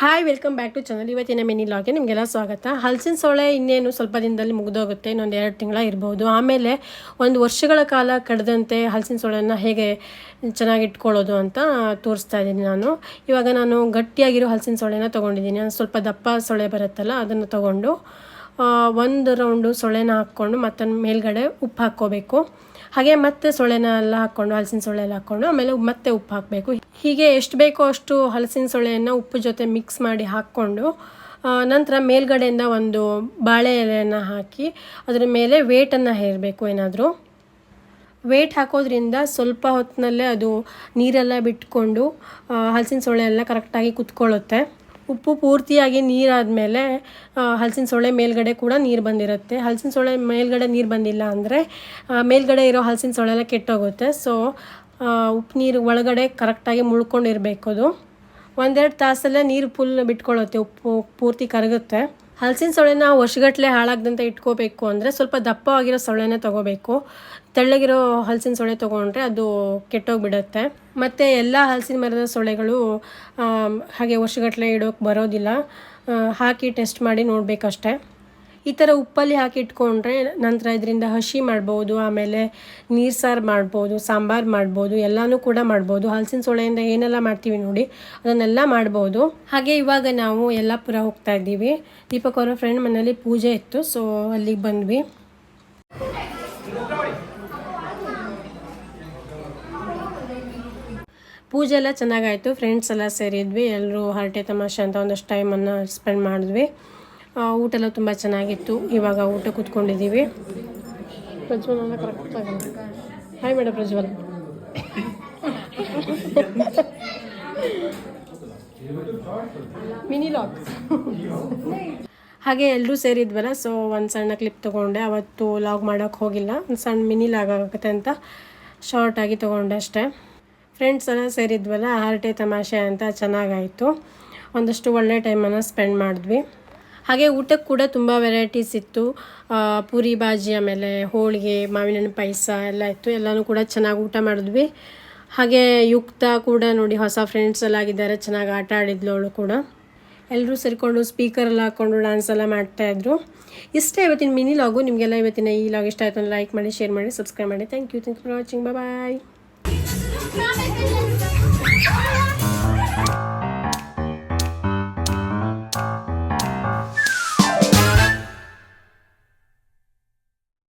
Hi welcome back to channel ಇವತ್ತಿನ mini ಲಾಗೆ ನಿಮಗೆಲ್ಲ ಸ್ವಾಗತ. ಹಲಸಿನ ಸೊಳೆ ಇನ್ನೇನು ಸ್ವಲ್ಪ ದಿನದಲ್ಲಿ ಮುಗಿದೋಗುತ್ತೆ ಇನ್ನೊಂದು ಎರಡು ತಿಂಗಳ ಇರ್ಬೋದು. ಆಮೇಲೆ ಒಂದು ವರ್ಷಗಳ ಕಾಲ ಕಳೆದಂತೆ ಹಲಸಿನ ಸೊಳೆಯನ್ನು ಹೇಗೆ ಚೆನ್ನಾಗಿ ಇಟ್ಕೊಳ್ಳೋದು ಅಂತ ತೋರಿಸ್ತಾ ಇದ್ದೀನಿ ನಾನು. ಇವಾಗ ನಾನು ಗಟ್ಟಿಯಾಗಿರೋ ಹಲಸಿನ ಸೊಳೆನ ತೊಗೊಂಡಿದ್ದೀನಿ. ಸ್ವಲ್ಪ ದಪ್ಪ ಸೊಳೆ ಬರುತ್ತಲ್ಲ, ಅದನ್ನು ತೊಗೊಂಡು ಒಂದು ರೌಂಡು ಸೊಳೆನ ಹಾಕ್ಕೊಂಡು ಮತ್ತೆ ಮೇಲ್ಗಡೆ ಉಪ್ಪು ಹಾಕ್ಕೋಬೇಕು. ಹಾಗೆ ಮತ್ತೆ ಸೊಳೆನ ಎಲ್ಲ ಹಾಕ್ಕೊಂಡು, ಹಲಸಿನ ಸೊಳ್ಳೆ ಎಲ್ಲ ಹಾಕ್ಕೊಂಡು, ಆಮೇಲೆ ಮತ್ತೆ ಉಪ್ಪು ಹಾಕಬೇಕು. ಹೀಗೆ ಎಷ್ಟು ಬೇಕೋ ಅಷ್ಟು ಹಲಸಿನ ಸೊಳೆಯನ್ನು ಉಪ್ಪು ಜೊತೆ ಮಿಕ್ಸ್ ಮಾಡಿ ಹಾಕ್ಕೊಂಡು ನಂತರ ಮೇಲ್ಗಡೆಯಿಂದ ಒಂದು ಬಾಳೆ ಎಲೆಯನ್ನು ಹಾಕಿ ಅದರ ಮೇಲೆ ವೇಟನ್ನು ಹೇರಬೇಕು ಏನಾದರೂ. ವೇಟ್ ಹಾಕೋದ್ರಿಂದ ಸ್ವಲ್ಪ ಹೊತ್ತಿನಲ್ಲೇ ಅದು ನೀರೆಲ್ಲ ಬಿಟ್ಕೊಂಡು ಹಲಸಿನ ಸೊಳ್ಳೆ ಎಲ್ಲ ಕರೆಕ್ಟಾಗಿ ಕುತ್ಕೊಳ್ಳುತ್ತೆ. ಉಪ್ಪು ಪೂರ್ತಿಯಾಗಿ ನೀರಾದಮೇಲೆ ಹಲಸಿನ ಸೊಳ್ಳೆ ಮೇಲ್ಗಡೆ ಕೂಡ ನೀರು ಬಂದಿರುತ್ತೆ. ಹಲಸಿನ ಸೊಳ್ಳೆ ಮೇಲ್ಗಡೆ ನೀರು ಬಂದಿಲ್ಲ ಅಂದರೆ ಮೇಲ್ಗಡೆ ಇರೋ ಹಲಸಿನ ಸೊಳ್ಳೆ ಎಲ್ಲ ಕೆಟ್ಟೋಗುತ್ತೆ ಸೊ ಉಪ್ಪು ನೀರು ಒಳಗಡೆ ಕರೆಕ್ಟಾಗಿ ಮುಳ್ಕೊಂಡಿರಬೇಕು ಅದು. ಒಂದೆರಡು ತಾಸಲ್ಲೇ ನೀರು ಫುಲ್ ಬಿಟ್ಕೊಳ್ಳುತ್ತೆ, ಉಪ್ಪು ಪೂರ್ತಿ ಕರಗುತ್ತೆ. ಹಲಸಿನ ಸೊಳ್ಳೆನ ವರ್ಷಗಟ್ಟಲೆ ಹಾಳಾಗದಂತೆ ಇಟ್ಕೋಬೇಕು ಅಂದರೆ ಸ್ವಲ್ಪ ದಪ್ಪವಾಗಿರೋ ಸೊಳ್ಳೆನೇ ತೊಗೋಬೇಕು. ತೆಳ್ಳಗಿರೋ ಹಲಸಿನ ಸೊಳೆ ತೊಗೊಂಡ್ರೆ ಅದು ಕೆಟ್ಟೋಗಿಬಿಡತ್ತೆ. ಮತ್ತು ಎಲ್ಲ ಹಲಸಿನ ಮರದ ಸೊಳೆಗಳು ಹಾಗೆ ವರ್ಷಗಟ್ಟಲೆ ಇಡೋಕೆ ಬರೋದಿಲ್ಲ. ಹಾಕಿ ಟೆಸ್ಟ್ ಮಾಡಿ ನೋಡಬೇಕಷ್ಟೆ. ಈ ಥರ ಉಪ್ಪಲ್ಲಿ ಹಾಕಿ ಇಟ್ಕೊಂಡ್ರೆ ನಂತರ ಇದರಿಂದ ಹಸಿ ಮಾಡ್ಬೋದು, ಆಮೇಲೆ ನೀರು ಸಾರು ಮಾಡ್ಬೋದು, ಸಾಂಬಾರು ಮಾಡ್ಬೋದು, ಎಲ್ಲನೂ ಕೂಡ ಮಾಡ್ಬೋದು. ಹಲಸಿನ ಸೊಳೆಯಿಂದ ಏನೆಲ್ಲ ಮಾಡ್ತೀವಿ ನೋಡಿ, ಅದನ್ನೆಲ್ಲ ಮಾಡ್ಬೋದು. ಹಾಗೆ ಇವಾಗ ನಾವು ಯಲ್ಲಾಪುರ ಹೋಗ್ತಾ ಇದ್ದೀವಿ. ದೀಪಕ್ ಅವರ ಫ್ರೆಂಡ್ ಮನೇಲಿ ಪೂಜೆ ಇತ್ತು ಸೊ ಅಲ್ಲಿಗೆ ಬಂದ್ವಿ. ಪೂಜೆ ಎಲ್ಲ ಚೆನ್ನಾಗಾಯಿತು. ಫ್ರೆಂಡ್ಸ್ ಎಲ್ಲ ಸೇರಿದ್ವಿ. ಎಲ್ಲರೂ ಹರಟೆ ತಮಾಷೆ ಅಂತ ಒಂದಷ್ಟು ಟೈಮನ್ನು ಸ್ಪೆಂಡ್ ಮಾಡಿದ್ವಿ. ಊಟ ಎಲ್ಲ ತುಂಬ ಚೆನ್ನಾಗಿತ್ತು. ಇವಾಗ ಊಟ ಕೂತ್ಕೊಂಡಿದ್ದೀವಿ. ಪ್ರಜ್ವಲ್ ಎಲ್ಲ ಕರೆಕ್ಟಾಗಿ ಹಾಯ್ ಮೇಡಮ್ ಪ್ರಜ್ವಲ್. ಮಿನಿ ಲಾಕ್ ಹಾಗೆ ಎಲ್ಲರೂ ಸೇರಿದ್ವಲ್ಲ ಸೊ ಒಂದು ಸಣ್ಣ ಕ್ಲಿಪ್ ತೊಗೊಂಡೆ. ಅವತ್ತು ಲಾಗ್ ಮಾಡೋಕ್ಕೆ ಹೋಗಿಲ್ಲ. ಒಂದು ಸಣ್ಣ ಮಿನಿ ಲಾಗ್ ಆಗುತ್ತೆ ಅಂತ ಶಾರ್ಟಾಗಿ ತೊಗೊಂಡೆ ಅಷ್ಟೇ. ಫ್ರೆಂಡ್ಸ್ ಎಲ್ಲ ಸೇರಿದ್ವಲ್ಲ ಹಾರ್ಟೆ ತಮಾಷೆ ಅಂತ ಚೆನ್ನಾಗಾಯಿತು. ಒಂದಷ್ಟು ಒಳ್ಳೆ ಟೈಮನ್ನು ಸ್ಪೆಂಡ್ ಮಾಡಿದ್ವಿ. ಹಾಗೆ ಊಟಕ್ಕೆ ಕೂಡ ತುಂಬ ವೆರೈಟೀಸ್ ಇತ್ತು. ಪೂರಿ ಬಾಜಿ, ಆಮೇಲೆ ಹೋಳಿಗೆ ಮಾವಿನ ಪಾಯಸ ಎಲ್ಲ ಇತ್ತು. ಎಲ್ಲನೂ ಕೂಡ ಚೆನ್ನಾಗಿ ಊಟ ಮಾಡಿದ್ವಿ. ಹಾಗೆ ಯುಕ್ತ ಕೂಡ ನೋಡಿ, ಹೊಸ ಫ್ರೆಂಡ್ಸ್ ಎಲ್ಲ ಆಗಿದ್ದಾರೆ, ಚೆನ್ನಾಗಿ ಆಟ ಆಡಿದ್ಲು ಅವಳು ಕೂಡ. ಎಲ್ಲರೂ ಸೇರಿಕೊಂಡು ಸ್ಪೀಕರೆಲ್ಲ ಹಾಕ್ಕೊಂಡು ಡ್ಯಾನ್ಸ್ ಎಲ್ಲ ಮಾಡ್ತಾಯಿದ್ರು ಇಷ್ಟೇ ಇವತ್ತಿನ ಮಿನಿ ಲಾಗು ನಿಮಗೆಲ್ಲ ಇವತ್ತಿನ ಈ ಲಾಗ್ ಇಷ್ಟ ಆಯಿತು ಲೈಕ್ ಮಾಡಿ ಶೇರ್ ಮಾಡಿ ಸಬ್ಸ್ಕ್ರೈಬ್ ಮಾಡಿ. Thank you thank you for watching bye